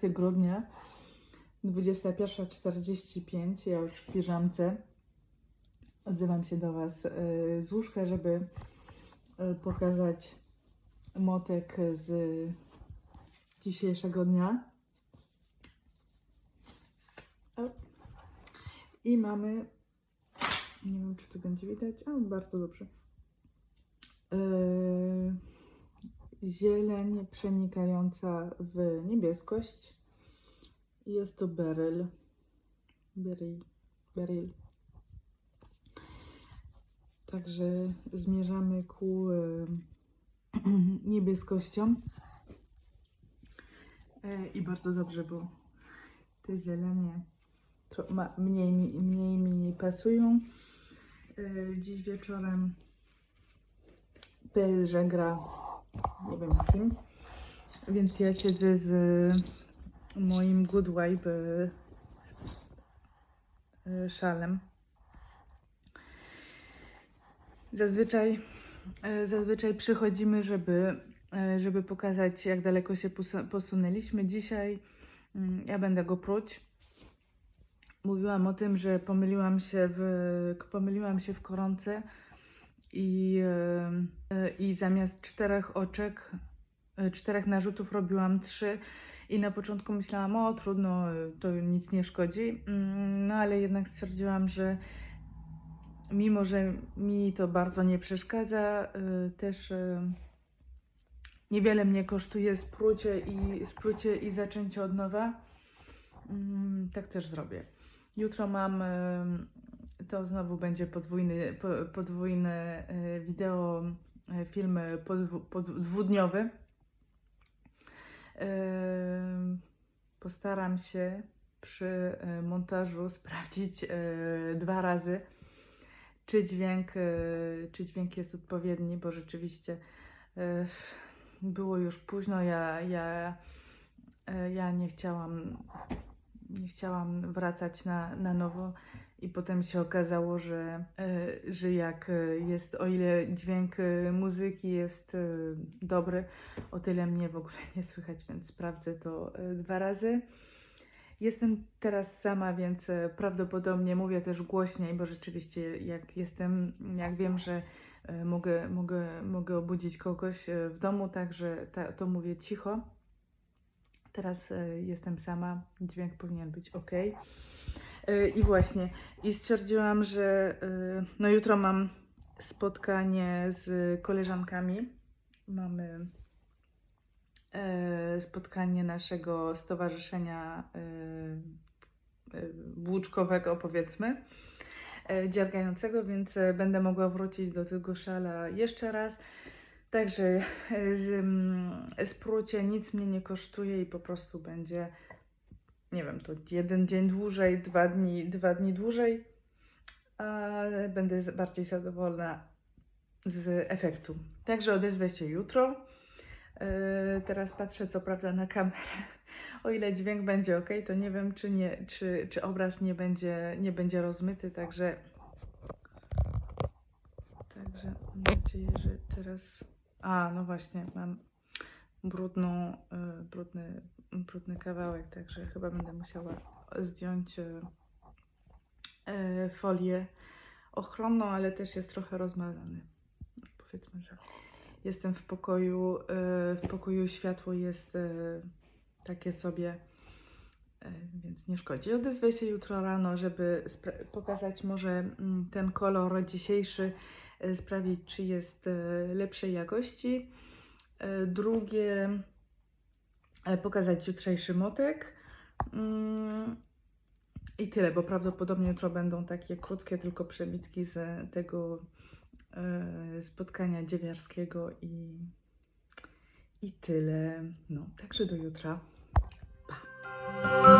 15 grudnia, 21.45. Ja już w piżamce. Odzywam się do Was y, z łóżka, żeby y, pokazać motek z dzisiejszego dnia. I mamy, nie wiem czy to będzie widać, a bardzo dobrze. Yy, zieleń przenikająca w niebieskość. Jest to beryl. Beryl. Beryl. Także zmierzamy ku yy, niebieskościom. Yy, I bardzo dobrze, bo te zielenie mniej, mniej mi pasują. Yy, dziś wieczorem PSG gra nie wiem z kim, więc ja siedzę z moim Good Vibe y, y, szalem. Zazwyczaj, y, zazwyczaj przychodzimy, żeby, y, żeby pokazać, jak daleko się posu- posunęliśmy. Dzisiaj mm, ja będę go pruć. Mówiłam o tym, że pomyliłam się w, pomyliłam się w koronce i, e, i zamiast czterech oczek, e, czterech narzutów robiłam trzy. I na początku myślałam, o trudno, to nic nie szkodzi. Mm, No ale jednak stwierdziłam, że mimo, że mi to bardzo nie przeszkadza, e, też niewiele mnie kosztuje sprócie i, sprócie i zaczęcie od nowa. Mm, Tak też zrobię. Jutro mam, to znowu będzie podwójny, po, podwójny e, wideo, e, film podw, podwódniowy. Postaram się przy e, montażu sprawdzić dwa razy, czy dźwięk, czy dźwięk jest odpowiedni, bo rzeczywiście było już późno. Ja, ja, ja nie chciałam nie chciałam wracać na, na nowo i potem się okazało, że, e, że jak e, jest, o ile dźwięk e, muzyki jest dobry, o tyle mnie w ogóle nie słychać, więc sprawdzę to dwa razy. Jestem teraz sama, więc prawdopodobnie mówię też głośniej, bo rzeczywiście jak jestem, jak wiem, że mogę, mogę, mogę obudzić kogoś w domu, także ta, to mówię cicho. Teraz jestem sama, dźwięk powinien być ok. E, I właśnie, i stwierdziłam, że e, no jutro mam spotkanie z koleżankami. Mamy e, spotkanie naszego stowarzyszenia włóczkowego, powiedzmy, dziergającego, więc będę mogła wrócić do tego szala jeszcze raz. Także z, mm, sprócie nic mnie nie kosztuje i po prostu będzie, nie wiem, to jeden dzień dłużej, dwa dni, dwa dni dłużej, a będę bardziej zadowolona z efektu. Także odezwę się jutro. E, Teraz patrzę co prawda na kamerę. O ile dźwięk będzie ok, to nie wiem, czy, nie, czy, czy obraz nie będzie, nie będzie rozmyty, także. Także mam nadzieję, że teraz. A, no właśnie, mam brudną, y, brudny, brudny kawałek, także chyba będę musiała zdjąć y, y, folię ochronną, ale też jest trochę rozmazany. Powiedzmy, że jestem w pokoju, w pokoju światło jest takie sobie, więc nie szkodzi. Odezwę się jutro rano, żeby pokazać może mm, ten kolor dzisiejszy, sprawdzić, czy jest lepszej jakości. Y, Drugie, y, pokazać jutrzejszy motek. Mm, I tyle, bo prawdopodobnie jutro będą takie krótkie tylko przebitki z tego e, spotkania dziewiarskiego i, i tyle. No, także do jutra. dzień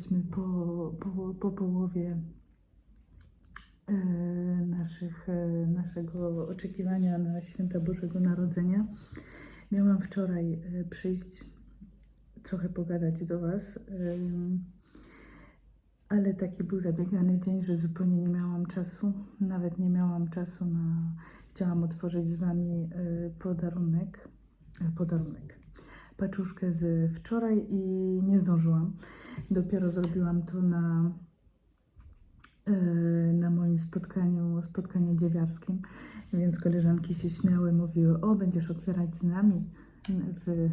Jesteśmy po, po, po połowie e, naszych, e, naszego oczekiwania na święta Bożego Narodzenia. Miałam wczoraj e, przyjść, trochę pogadać do Was, ale taki był zabiegany dzień, że zupełnie nie miałam czasu. Nawet nie miałam czasu na. Chciałam otworzyć z Wami podarunek. Podarunek. Paczuszkę z wczoraj i nie zdążyłam. Dopiero zrobiłam to na, e, na moim spotkaniu, spotkaniu dziewiarskim, więc koleżanki się śmiały, mówiły, o będziesz otwierać z nami w,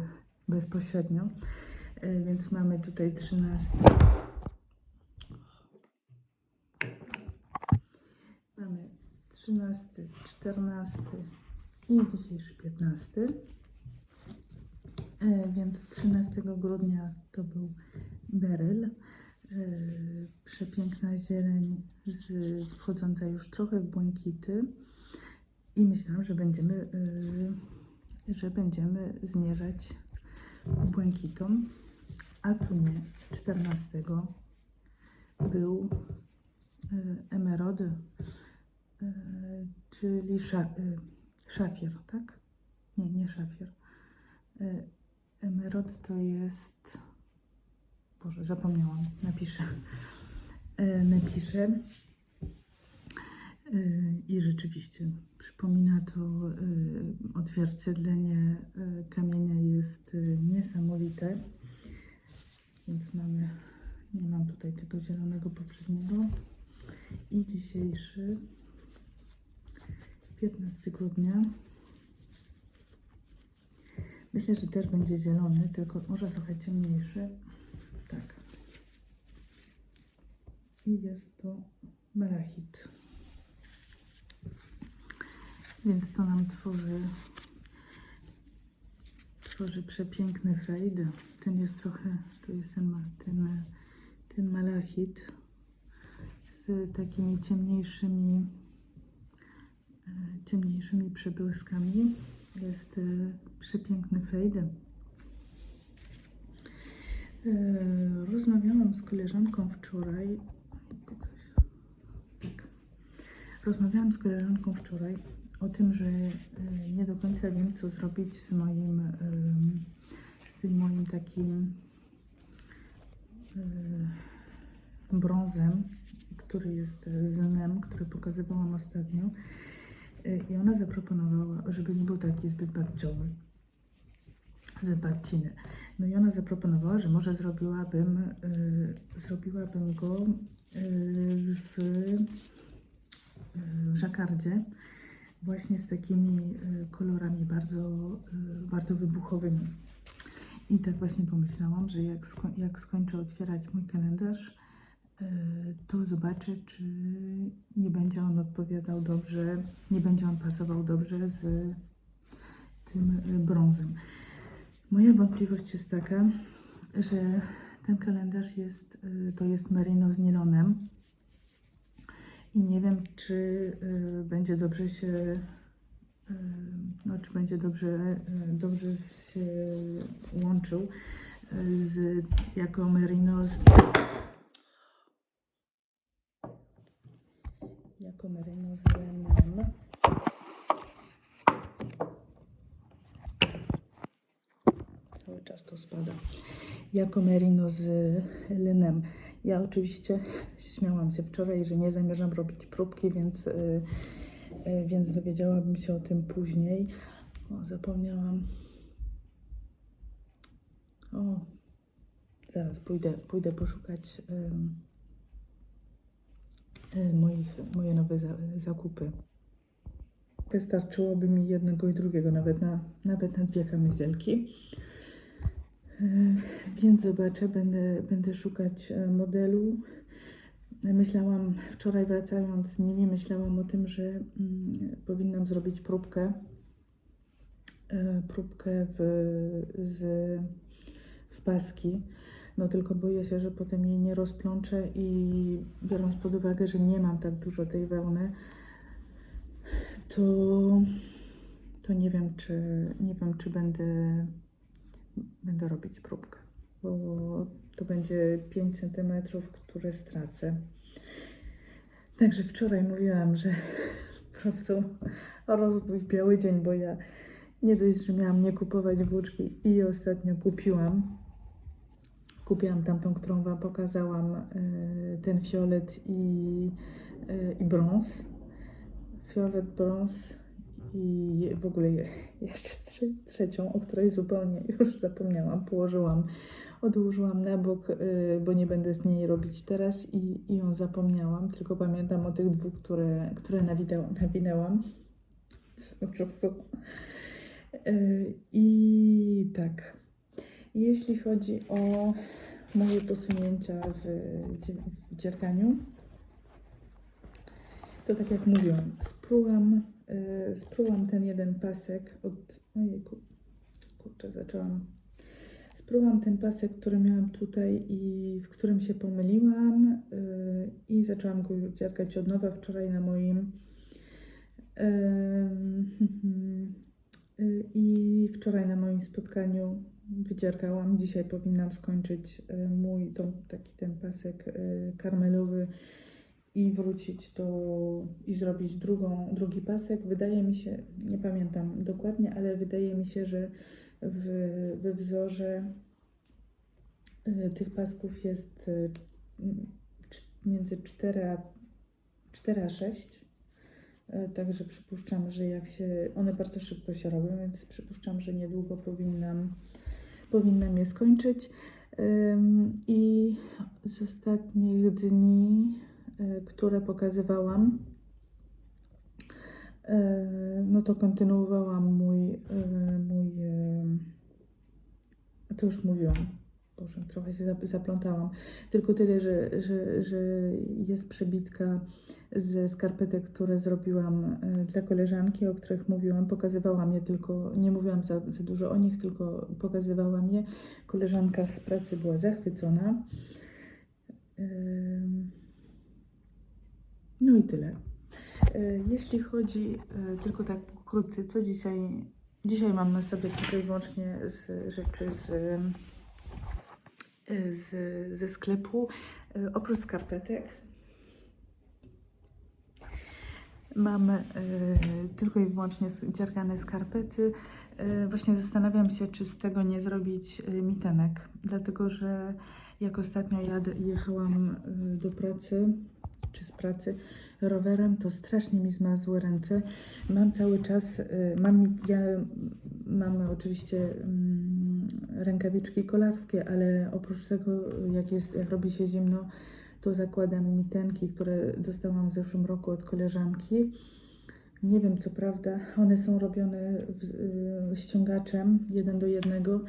bezpośrednio. E, Więc mamy tutaj 13. Mamy 13, 14 i dzisiejszy 15. E, Więc 13 grudnia to był beryl. E, Przepiękna zieleń z, wchodząca już trochę w błękity. I myślałam, że będziemy, e, że będziemy zmierzać ku błękitom. A tu nie. 14 był emerody, czyli sza, szafier, tak? Nie, nie szafier. E, Emerald to jest. Boże, zapomniałam. Napiszę. E, napiszę. E, I rzeczywiście przypomina to e, odzwierciedlenie kamienia jest niesamowite. Więc mamy. Nie mam tutaj tego zielonego poprzedniego. I dzisiejszy 15 grudnia. Myślę, że też będzie zielony, tylko może trochę ciemniejszy. Tak. I jest to malachit. Więc to nam tworzy tworzy przepiękny fade. Ten jest trochę, to jest ten, ten, ten malachit z takimi ciemniejszymi e, ciemniejszymi przebłyskami. Jest e, przepiękny fade. E, Rozmawiałam z koleżanką wczoraj. Tak. Rozmawiałam z koleżanką wczoraj o tym, że e, nie do końca wiem, co zrobić z moim, z tym moim takim brązem, który jest z który pokazywałam ostatnio. I ona zaproponowała, żeby nie był taki zbyt babciowy, zbyt babciny. No i ona zaproponowała, że może zrobiłabym, y, zrobiłabym go y, w, y, w żakardzie, właśnie z takimi y, kolorami bardzo, y, bardzo wybuchowymi. I tak właśnie pomyślałam, że jak, sko- jak skończę otwierać mój kalendarz, to zobaczę, czy nie będzie on odpowiadał dobrze, nie będzie on pasował dobrze z tym y, brązem. Moja wątpliwość jest taka, że ten kalendarz jest, y, to jest merino z nilonem i nie wiem, czy y, będzie dobrze się, y, no, czy będzie dobrze, y, dobrze się łączył y, z, jako merino z, merino z lenem. Cały czas to spada. Jako merino z linem. Ja oczywiście śmiałam się wczoraj, że nie zamierzam robić próbki, więc, y, y, więc dowiedziałabym się o tym później. O, zapomniałam. O, zaraz pójdę, pójdę poszukać ym, y, moich, moje nowe za, zakupy. Wystarczyłoby mi jednego i drugiego, nawet na, nawet na dwie kamizelki. E, Więc zobaczę, będę, będę szukać e, modelu. Myślałam, wczoraj wracając z nimi, myślałam o tym, że mm, powinnam zrobić próbkę. e, Próbkę w, z, w paski. No tylko boję się, że potem jej nie rozplączę i biorąc pod uwagę, że nie mam tak dużo tej wełny, to, to nie wiem, czy nie wiem, czy będę będę robić próbkę, bo to będzie 5 cm, które stracę. Także wczoraj mówiłam, że po prostu rozbój w biały dzień, bo ja nie dość, że miałam nie kupować włóczki i ostatnio kupiłam. Kupiłam tamtą, którą Wam pokazałam, y, ten fiolet i, y, i brąz. Fiolet, brąz i w ogóle je- jeszcze trze- trzecią, o której zupełnie już zapomniałam. Położyłam, odłożyłam na bok, y, bo nie będę z niej robić teraz i, i ją zapomniałam. Tylko pamiętam o tych dwóch, które, które nawinęłam. Co Po prostu. I tak. Jeśli chodzi o moje posunięcia w, dzie- w dzierganiu, to tak jak mówiłam, sprułam, y, sprułam ten jeden pasek od. Ojejku, kurczę, zaczęłam. Sprułam ten pasek, który miałam tutaj i w którym się pomyliłam y, i zaczęłam go dziergać od nowa wczoraj na moim. Y, I wczoraj na moim spotkaniu wydziergałam. Dzisiaj powinnam skończyć y, mój taki ten pasek y, karmelowy i wrócić do i zrobić drugą, drugi pasek. Wydaje mi się, nie pamiętam dokładnie, ale wydaje mi się, że w, we wzorze y, tych pasków jest między 4 a, 4 a 6. Y, Także przypuszczam, że jak się. One bardzo szybko się robią, więc przypuszczam, że niedługo powinnam, powinnam je skończyć. I z ostatnich dni, y, które pokazywałam, y, no to kontynuowałam mój, y, mój to już mówiłam. Boże, trochę się zap- zaplątałam. Tylko tyle, że, że, że jest przebitka ze skarpetek, które zrobiłam y, dla koleżanki, o których mówiłam. Pokazywałam je tylko, nie mówiłam za, za dużo o nich, tylko pokazywałam je. Koleżanka z pracy była zachwycona. No i tyle. Y, Jeśli chodzi y, tylko tak pokrótce, co dzisiaj. Dzisiaj mam na sobie tylko i wyłącznie z rzeczy z, z, ze sklepu. Y, Oprócz skarpetek mam y, tylko i wyłącznie dziergane skarpety. Y, Właśnie zastanawiam się, czy z tego nie zrobić mitenek, dlatego że jak ostatnio jadę, jechałam do pracy, czy z pracy rowerem, to strasznie mi zmazły ręce. Mam cały czas, mam, ja mam oczywiście mm, rękawiczki kolarskie, ale oprócz tego, jak, jest, jak robi się zimno, to zakładam mitenki, które dostałam w zeszłym roku od koleżanki. Nie wiem, co prawda, one są robione w, y, ściągaczem jeden do jednego,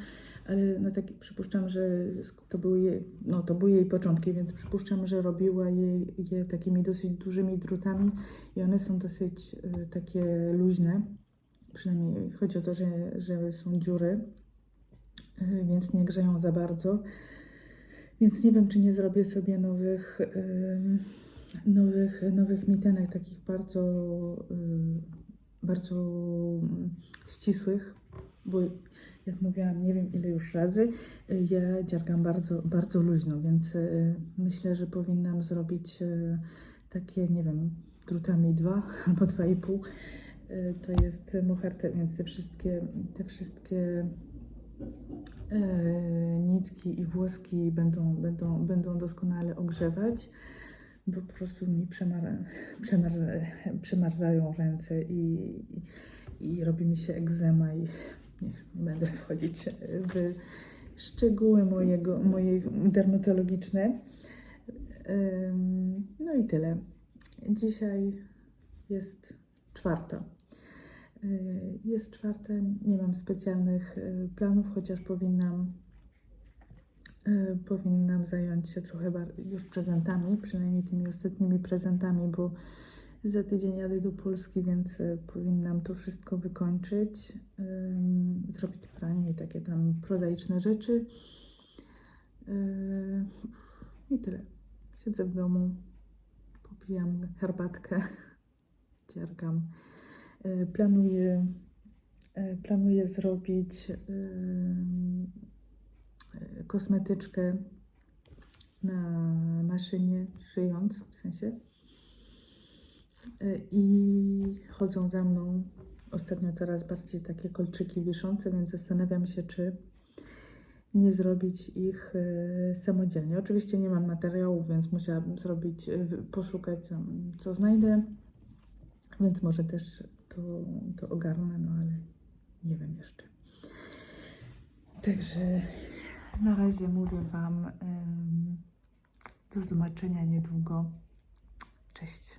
ale no tak przypuszczam, że to były, jej, no, to były jej początki, więc przypuszczam, że robiła jej, je takimi dosyć dużymi drutami i one są dosyć y, takie luźne. Przynajmniej chodzi o to, że, że są dziury, więc nie grzeją za bardzo. Więc nie wiem, czy nie zrobię sobie nowych, ym, nowych, nowych mitenek, takich bardzo, ym, bardzo mm, ścisłych, bo jak mówiłam, nie wiem ile już razy, y, ja dziergam bardzo, bardzo luźno, więc y, myślę, że powinnam zrobić y, takie, nie wiem, drutami dwa albo dwa i pół. Y, To jest moherter, więc te wszystkie, te wszystkie nitki i włoski będą, będą, będą doskonale ogrzewać, bo po prostu mi przemar, przemarza, przemarzają ręce i, i, i robi mi się egzema i nie, nie będę wchodzić w szczegóły mojego, moje dermatologiczne. Ym, No i tyle. Dzisiaj jest czwarta. Y, Jest czwarte, nie mam specjalnych y, planów, chociaż powinnam, y, powinnam zająć się trochę już prezentami, przynajmniej tymi ostatnimi prezentami, bo za tydzień jadę do Polski, więc powinnam to wszystko wykończyć, zrobić pranie i takie tam prozaiczne rzeczy. I tyle. Siedzę w domu, popijam herbatkę, dziergam. Y, Planuję e, planuję zrobić e, kosmetyczkę na maszynie, szyjąc w sensie. E, I chodzą za mną ostatnio coraz bardziej takie kolczyki wiszące, więc zastanawiam się, czy nie zrobić ich e, samodzielnie. Oczywiście nie mam materiałów, więc musiałabym zrobić, e, poszukać, co znajdę, więc może też to, to ogarnę, no ale nie wiem jeszcze. Także na razie mówię Wam do zobaczenia niedługo. Cześć.